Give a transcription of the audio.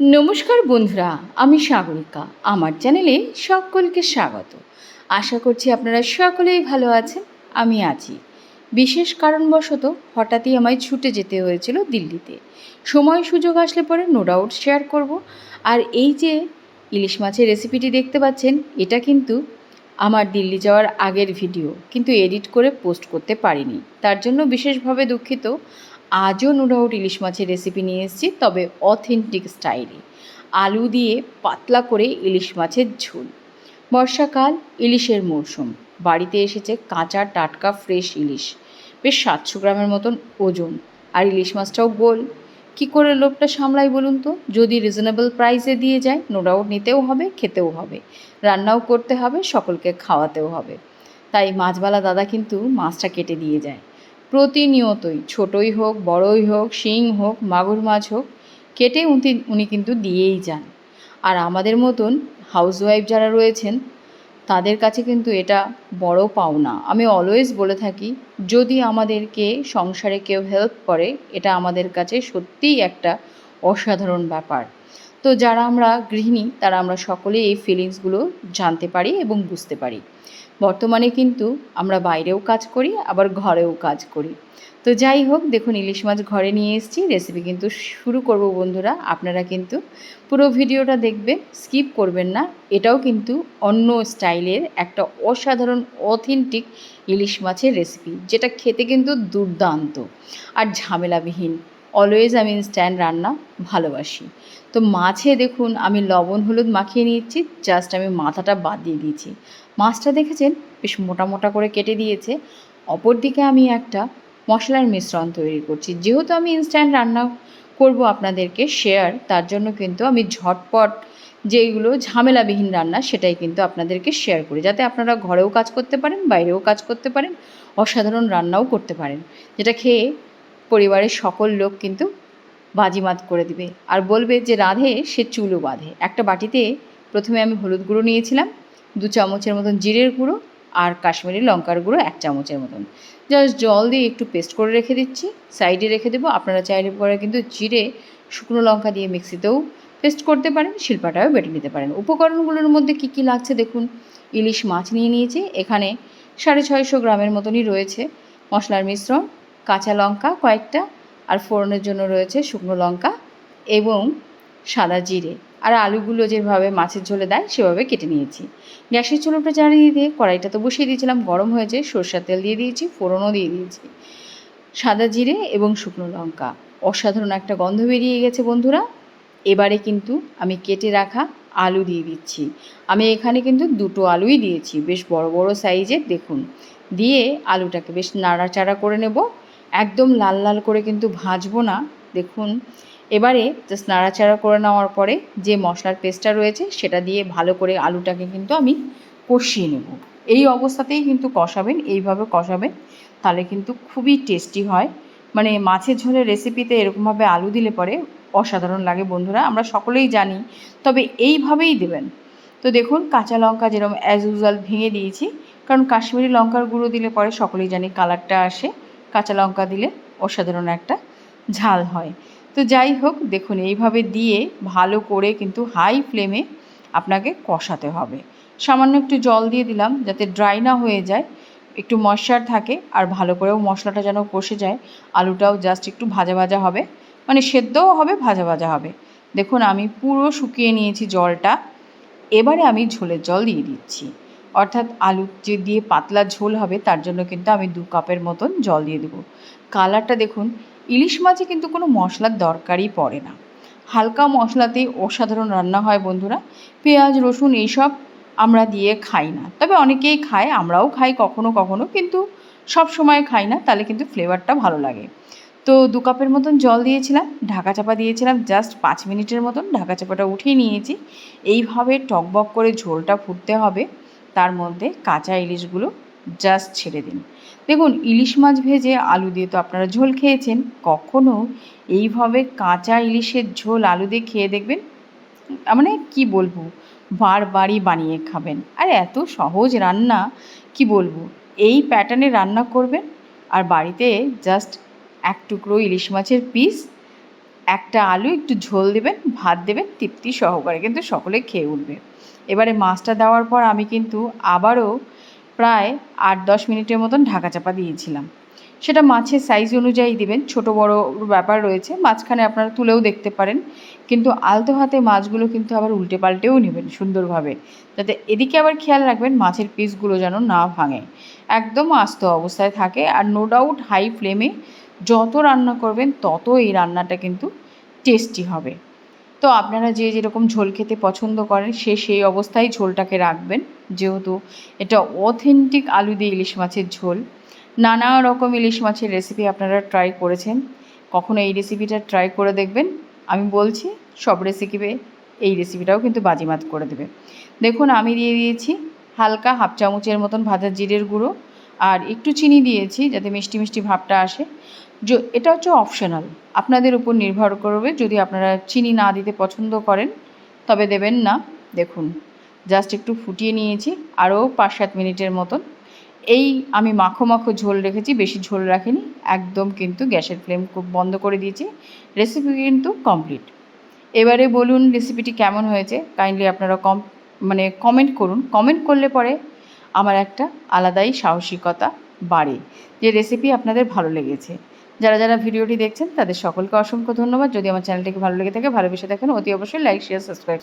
নমস্কার বন্ধুরা, আমি সাগরিকা। আমার চ্যানেলে সকলকে স্বাগত। আশা করছি আপনারা সকলেই ভালো আছেন, আমি আছি। বিশেষ কারণবশত হঠাৎই আমায় ছুটে যেতে হয়েছিল দিল্লিতে। সময় সুযোগ আসলে পরে নো ডাউট শেয়ার করব। আর এই যে ইলিশ মাছের রেসিপিটি দেখতে পাচ্ছেন, এটা কিন্তু আমার দিল্লি যাওয়ার আগের ভিডিও। কিন্তু এডিট করে পোস্ট করতে পারিনি। তার জন্য বিশেষভাবে দুঃখিত। আজও নো ডাউট ইলিশ মাছের রেসিপি নিয়ে এসেছি, তবে অথেন্টিক স্টাইলে আলু দিয়ে পাতলা করে ইলিশ মাছের ঝোল। বর্ষাকাল, ইলিশের মরশুম বাড়িতে এসেছে কাঁচা টাটকা ফ্রেশ ইলিশ। বেশ সাতশো গ্রামের মতন ওজন। আর ইলিশ মাছটাও গোল। কি করে লোভটা সামলাই বলুন তো? যদি রিজনেবল প্রাইসে দিয়ে যায় নো ডাউট নিতেও হবে, খেতেও হবে। রান্নাও করতে হবে, সকলকে খাওয়াতেও হবে। তাই মাছবালা দাদা কিন্তু মাছটা কেটে দিয়ে যায়। প্রতিনিয়তই, ছোটই হোক, বড়ই হোক, শিং হোক, মাগুর মাছ হোক, কেটে উনি উনি কিন্তু দিয়েই যান। আর আমাদের মতন হাউসওয়াইফ যারা রয়েছেন, তাদের কাছে কিন্তু এটা বড় পাওনা। আমি অলওয়েজ বলে থাকি, যদি আমাদেরকে সংসারে কেউ হেল্প করে, এটা আমাদের কাছে সত্যিই একটা অসাধারণ ব্যাপার। তো যারা আমরা গৃহিণী, তারা আমরা সকলেই এই ফিলিংসগুলো জানতে পারি এবং বুঝতে পারি। বর্তমানে কিন্তু আমরা বাইরেও কাজ করি, আবার ঘরেও কাজ করি। তো যাই হোক, দেখুন ইলিশ মাছ ঘরে নিয়ে এসেছি রেসিপি কিন্তু শুরু করব বন্ধুরা, আপনারা কিন্তু পুরো ভিডিওটা দেখবেন স্কিপ করবেন না। এটাও কিন্তু অন্য স্টাইলের একটা অসাধারণ অথেন্টিক ইলিশ মাছের রেসিপি যেটা খেতে কিন্তু দুর্দান্ত। আর ঝামেলাবিহীন অলওয়েজ আমি ইনস্ট্যান্ট রান্না ভালোবাসি। তো মাছে দেখুন, আমি লবণ, হলুদ মাখিয়ে নিচ্ছি জাস্ট আমি মাথাটা বাদ দিয়ে দিয়েছি। মাছটা দেখেছেন? বেশ মোটা মোটা করে কেটে দিয়েছে। অপরদিকে আমি একটা মশলার মিশ্রণ তৈরি করছি। যেহেতু আমি ইনস্ট্যান্ট রান্না করব আপনাদেরকে শেয়ার তার জন্য কিন্তু আমি ঝটপট যেগুলো ঝামেলাবিহীন রান্না, সেটাই কিন্তু আপনাদেরকে শেয়ার করি। যাতে আপনারা ঘরেও কাজ করতে পারেন, বাইরেও কাজ করতে পারেন, অসাধারণ রান্নাও করতে পারেন। যেটা খেয়ে পরিবারের সকল লোক কিন্তু বাজিমাত করে দিবে। আর বলবে যে, রাধে, সে চুলও বাঁধে। একটা বাটিতে প্রথমে আমি হলুদ গুঁড়ো নিয়েছিলাম, দু চামচের মতন জিরের গুঁড়ো আর কাশ্মীরি লঙ্কার গুঁড়ো এক চামচের মতন। জাস্ট জল দিয়ে একটু পেস্ট করে রেখে দিচ্ছি, সাইডে রেখে দেবো। আপনারা চাইলে পরে কিন্তু জিরে, শুকনো লঙ্কা দিয়ে মিক্সিতেও পেস্ট করতে পারেন শিল্পাটাও বেটে নিতে পারেন। উপকরণগুলোর মধ্যে কী কী লাগছে দেখুন। ইলিশ মাছ নিয়ে নিয়েছি, এখানে সাড়ে ছয়শো গ্রামের মতনই রয়েছে মশলার মিশ্রণ। কাঁচা লঙ্কা কয়েকটা আর ফোড়নের জন্য রয়েছে শুকনো লঙ্কা এবং সাদা জিরে। আর আলুগুলো যেভাবে মাছের ঝোলে দেয়, সেভাবে কেটে নিয়েছি। গ্যাসের চুলোটা জ্বালিয়ে দিয়ে কড়াইটা তো বসিয়ে দিয়েছিলাম, গরম হয়েছে, সরষের তেল দিয়ে দিয়েছি, ফোড়নও দিয়ে দিয়েছি। সাদা জিরে এবং শুকনো লঙ্কা, অসাধারণ একটা গন্ধ বেরিয়ে গেছে বন্ধুরা। এবারে কিন্তু আমি কেটে রাখা আলু দিয়ে দিচ্ছি। আমি এখানে কিন্তু দুটো আলুই দিয়েছি, বেশ বড় বড় সাইজের, দেখুন। দিয়ে আলুটাকে বেশ নাড়াচাড়া করে নেব। একদম লাল লাল করে কিন্তু ভাজবো না। দেখুন, এবারে জাস্ট নাড়াচাড়া করে নেওয়ার পরে যে মশলার পেস্টটা রয়েছে সেটা দিয়ে ভালো করে আলুটাকে কিন্তু আমি কষিয়ে নেব। এই অবস্থাতেই কিন্তু কষাবেন, এইভাবে কষাবেন, তাহলে কিন্তু খুবই টেস্টি হয়। মানে মাছের ঝোলের রেসিপিতে এরকমভাবে আলু দিলে পরে অসাধারণ লাগে বন্ধুরা, আমরা সকলেই জানি, তবে এইভাবেই দেবেন। তো দেখুন, কাঁচা লঙ্কা যেরকম অ্যাজ ইউজুয়াল ভেঙে দিয়েছি, কারণ কাশ্মীরি লঙ্কার গুঁড়ো দিলে পরে সকলেই জানি কালারটা আসে। কাঁচা লঙ্কা দিলে অসাধারণ একটা ঝাল হয়। তো যাই হোক, দেখুন, এইভাবে দিয়ে ভালো করে কিন্তু হাই ফ্লেমে আপনাকে কষাতে হবে। সামান্য একটু জল দিয়ে দিলাম যাতে ড্রাই না হয়ে যায়। একটু ময়শ্চার থাকে আর ভালো করেও মশলাটা যেন কষে যায়। আলুটাও জাস্ট একটু ভাজা ভাজা হবে। মানে সেদ্ধও হবে, ভাজা ভাজা হবে। দেখুন, আমি পুরো শুকিয়ে নিয়েছি জলটা। এবারে আমি ঝোলের জল দিয়ে দিচ্ছি। অর্থাৎ আলু যে দিয়ে পাতলা ঝোল হবে, তার জন্য কিন্তু আমি দু কাপের মতন জল দিয়ে দেবো। কালারটা দেখুন, ইলিশ মাছে কিন্তু কোনো মশলার দরকারই পড়ে না। হালকা মশলাতেই অসাধারণ রান্না হয় বন্ধুরা। পেঁয়াজ, রসুন এইসব আমরা দিয়ে খাই না। তবে অনেকেই খায়, আমরাও খাই কখনো কখনো, কিন্তু সব সময় খাই না, তাহলে কিন্তু ফ্লেভারটা ভালো লাগে। তো দু কাপের মতন জল দিয়েছিলাম, ঢাকা চাপা দিয়েছিলাম, জাস্ট পাঁচ মিনিটের মতন ঢাকা চাপাটা উঠিয়ে নিয়েছি। এইভাবে টকবক করে ঝোলটা ফুটতে হবে। তার মধ্যে কাঁচা ইলিশগুলো জাস্ট ছেড়ে দিন। দেখুন, ইলিশ মাছ ভেজে আলু দিয়ে তো আপনারা ঝোল খেয়েছেন, কখনো এইভাবে কাঁচা ইলিশের ঝোল আলু দিয়ে খেয়ে দেখবেন? মানে কি বলব, বারবারই বানিয়ে খাবেন। আর, এত সহজ রান্না, কি বলব? এই প্যাটার্নে রান্না করবেন আর বাড়িতে জাস্ট এক টুকরো ইলিশ মাছের পিস একটা আলু, একটু ঝোল দেবেন, ভাত দেবেন, তৃপ্তি সহকারে, কিন্তু সকলে খেয়ে উঠবে। এবারে মাছটা দেওয়ার পর আমি কিন্তু আবারও প্রায় আট দশ মিনিটের মতন ঢাকা চাপা দিয়েছিলাম। সেটা মাছের সাইজ অনুযায়ী দিবেন, ছোট বড় ব্যাপার রয়েছে, মাঝখানে আপনারা তুলেও দেখতে পারেন। কিন্তু আলতো হাতে মাছগুলো কিন্তু আবার উল্টে পাল্টেও নেবেন সুন্দরভাবে। যাতে এদিকে আবার খেয়াল রাখবেন, মাছের পিসগুলো যেন না ভাঙে। একদম আস্ত অবস্থায় থাকে আর নো ডাউট হাই ফ্লেমে যত রান্না করবেন, তত এই রান্নাটা কিন্তু টেস্টি হবে। তো আপনারা যে যেরকম ঝোল খেতে পছন্দ করেন, সে সেই অবস্থায় ঝোলটাকে রাখবেন। যেহেতু এটা অথেন্টিক আলু দিয়ে ইলিশ মাছের ঝোল, নানা রকম ইলিশ মাছের রেসিপি আপনারা ট্রাই করেছেন। কখনো এই রেসিপিটা ট্রাই করে দেখবেন। আমি বলছি, সব রেসিপি এই রেসিপিটাও কিন্তু বাজিমাত করে দেবে। দেখুন, আমি দিয়ে দিয়েছি হালকা হাফ চামচের মতন ভাজা জিরের গুঁড়ো আর একটু চিনি দিয়েছি যাতে মিষ্টি মিষ্টি ভাবটা আসে। এটা হচ্ছে অপশনাল আপনাদের উপর নির্ভর করবে। যদি আপনারা চিনি না দিতে পছন্দ করেন, তবে দেবেন না। দেখুন জাস্ট একটু ফুটিয়ে নিয়েছি আরও পাঁচ সাত মিনিটের মতন। এই আমি মাখো মাখো ঝোল রেখেছি, বেশি ঝোল রাখিনি। একদম কিন্তু গ্যাসের ফ্লেম খুব বন্ধ করে দিয়েছি। রেসিপি কিন্তু কমপ্লিট এবারে বলুন রেসিপিটি কেমন হয়েছে? কাইন্ডলি আপনারা কম মানে কমেন্ট করুন। কমেন্ট করলে পরে আমার একটা আলাদাই সাহসিকতা বাড়ে। যে রেসিপি আপনাদের ভালো লেগেছে। যারা যারা ভিডিওটি দেখছেন, তাদের সকলকে অসংখ্য ধন্যবাদ। যদি আমার চ্যানেলটিকে ভালো লেগে থাকে ভালোবেসে দেখেন অতি অবশ্যই লাইক শেয়ার সাবস্ক্রাইব